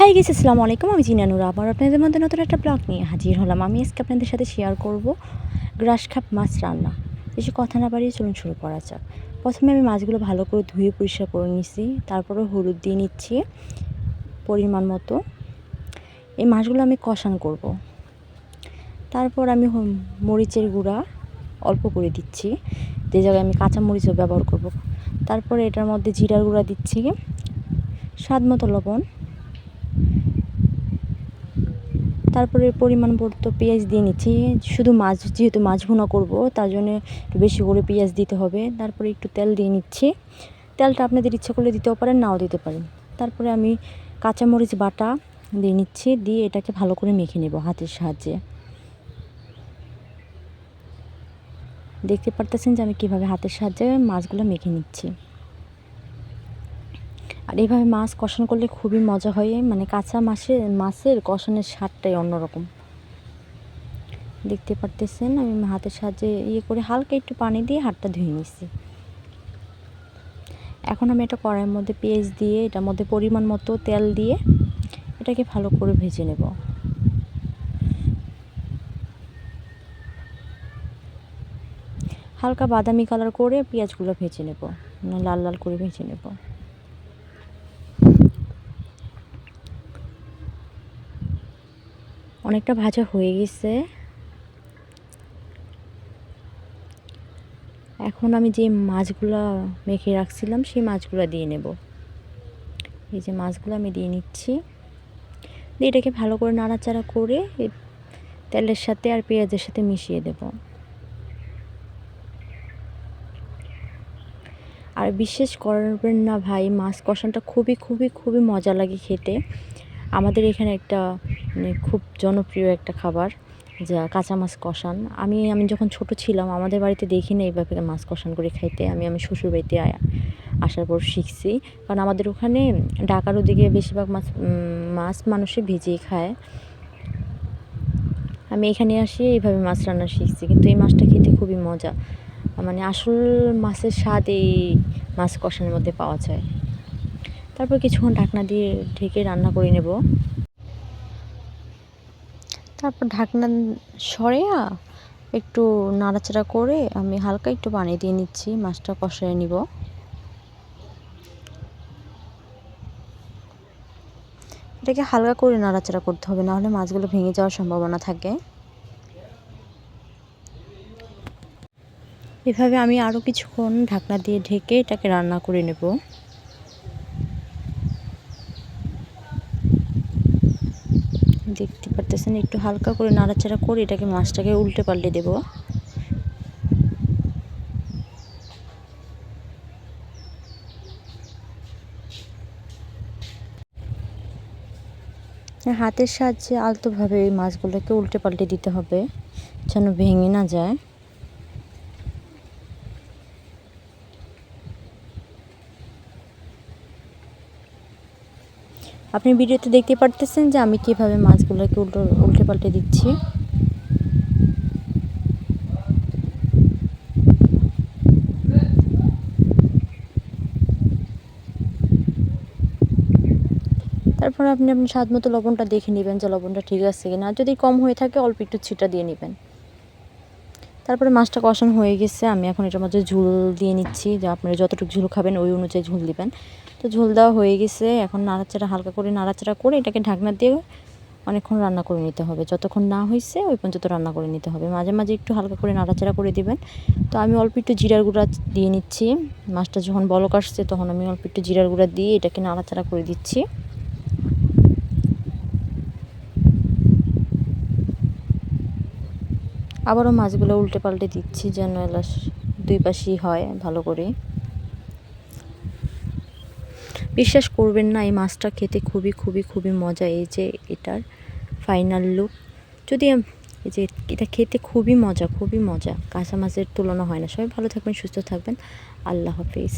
High guess আসসালামু আলাইকুম, আমি জিনানুর আবার আপনাদের মধ্যে নতুন একটা ব্লগ নিয়ে হাজির হলাম। আমি আজকে আপনাদের সাথে শেয়ার করব গ্রাস খাপ মাছ রান্না। বেশি কথা না বাড়িয়ে চলুন শুরু করা যাক। প্রথমে আমি মাছগুলো ভালো করে ধুয়ে পরিষ্কার করে নিচ্ছি তারপরে হলুদ দিয়ে নিচ্ছি পরিমাণ মতো। এই মাছগুলো আমি কষান করব। তারপর আমি মরিচের গুঁড়া অল্প করে দিচ্ছি। যে জায়গায় আমি কাঁচা মরিচও ব্যবহার করব। তারপরে এটার মধ্যে জিরার গুঁড়া দিচ্ছি। স্বাদ মতো লবণ। তারপরে পরিমাণ মতো পেঁয়াজ দিয়ে নিচ্ছি। শুধু মাছ, যেহেতু মাছ ভুনা করব, তার জন্য একটু বেশি করে পেঁয়াজ দিতে হবে। তারপরে একটু তেল দিয়ে নিচ্ছি। তেলটা আপনাদের ইচ্ছা করলে দিতেও পারেন, নাও দিতে পারেন। তারপরে আমি কাঁচামরিচ বাটা দিয়ে নিচ্ছি, দিয়ে এটাকে ভালো করে মেখে নেব হাতের সাহায্যে। দেখতে পারতেছেন যে আমি কীভাবে হাতের সাহায্যে মাছগুলো মেখে নিচ্ছি। আর এইভাবে মাছ কষানো করলে খুবই মজা হয়। মানে কাঁচা মাছের মাছের কষানোর স্বাদটাই অন্যরকম। দেখতে পারতেছেন, আমি হাতের সাহায্যে ইয়ে করে হালকা একটু পানি দিয়ে হাতটা ধুয়ে নিচ্ছি। এখন আমি এটা কড়াইয়ের মধ্যে পেঁয়াজ দিয়ে, এটার মধ্যে পরিমাণ মতো তেল দিয়ে এটাকে ভালো করে ভেজে নেব। হালকা বাদামি কালার করে পেঁয়াজগুলো ভেজে নেব, লাল লাল করে ভেজে নেব। অনেকটা ভাজা হয়ে গেছে। এখন আমি যে মাছগুলো মেখে রাখছিলাম, সেই মাছগুলো দিয়ে নেব। এই যে মাছগুলো আমি দিয়ে নিচ্ছি। দিয়ে এটাকে ভালো করে নাড়াচাড়া করে তেলের সাথে আর পেঁয়াজের সাথে মিশিয়ে দেব। আর বিশেষ করবেন না ভাই, মাছ কষানটা খুবই খুবই খুবই মজা লাগে খেতে। আমাদের এখানে একটা মানে খুব জনপ্রিয় একটা খাবার, যা কাঁচা মাছ কষান। আমি আমি যখন ছোট ছিলাম, আমাদের বাড়িতে দেখি না এইভাবে মাছ কষান করে খাইতে। আমি আমি শ্বশুর বাড়িতে আসার পর শিখছি। কারণ আমাদের ওখানে ঢাকার ওদিকে বেশিরভাগ মাছ মাছ মানুষে ভেজেই খায়। আমি এখানে আসি, এইভাবে মাছ রান্না শিখছি। কিন্তু এই মাছটা খেতে খুবই মজা। মানে আসল মাছের স্বাদ এই মাছ কষানোর মধ্যে পাওয়া যায়। তারপর কিছুক্ষণ ঢাকনা দিয়ে ঢেকে রান্না করে নেব। তারপর ঢাকনা সরিয়া একটু নাড়াচাড়া করে আমি হালকা একটু পানি দিয়ে নিচ্ছি, মাছটা কষায় নিব। এটাকে হালকা করে নাড়াচাড়া করতে হবে, নাহলে মাছগুলো ভেঙে যাওয়ার সম্ভাবনা থাকে। এভাবে আমি আরও কিছুক্ষণ ঢাকনা দিয়ে ঢেকে এটাকে রান্না করে নেব। দেখতে পারতেছেন, একটু হালকা করে নাড়াচাড়া করে এটাকে মাছটাকে উল্টে পাল্টে দেব। হাতের সাহায্যে আলতোভাবে এই মাছগুলোকে উল্টে পাল্টে দিতে হবে, যেন ভেঙে না যায়। আপনি ভিডিওতে দেখতে পারতেছেন যে আমি কীভাবে মাছগুলোকে উল্টো, উল্টে পাল্টে দিচ্ছি। তারপর আপনি আপনি স্বাদ মতো লবণটা দেখে নেবেন যে লবণটা ঠিক আছে কিনা। যদি কম হয়ে থাকে, অল্প একটু ছিটা দিয়ে নেবেন। তারপরে মাছটা কষানো হয়ে গেছে। আমি এখন এটার মধ্যে ঝুল দিয়ে নিচ্ছি। যে আপনারা যতটুকু ঝুল খাবেন, ওই অনুযায়ী ঝুল দিবেন। তো ঝোল দেওয়া হয়ে গেছে। এখন নাড়াচাড়া, হালকা করে নাড়াচাড়া করে এটাকে ঢাকনা দিয়ে অনেকক্ষণ রান্না করে নিতে হবে। যতক্ষণ না হয়েছে, ওই পর্যন্ত রান্না করে নিতে হবে। মাঝে মাঝে একটু হালকা করে নাড়াচাড়া করে দিবেন। তো আমি অল্প একটু জিরার গুঁড়া দিয়ে নিচ্ছি। মাছটা যখন বলক আসছে, তখন আমি অল্প একটু জিরার গুঁড়া দিয়ে এটাকে নাড়াচাড়া করে দিচ্ছি। আবারও মাছগুলো উল্টে পাল্টে দিচ্ছি যেন এলা দুই পাশেই হয় ভালো করে। বিশ্বাস করবেন না, এই মাছটা খেতে খুবই খুবই খুবই মজা। এই যে এটার ফাইনাল লুক যদি এই যে এটা খেতে খুবই মজা খুবই মজা। কাঁচা মাছের তুলনা হয় না। সবাই ভালো থাকবেন, সুস্থ থাকবেন। আল্লাহ হাফিজ।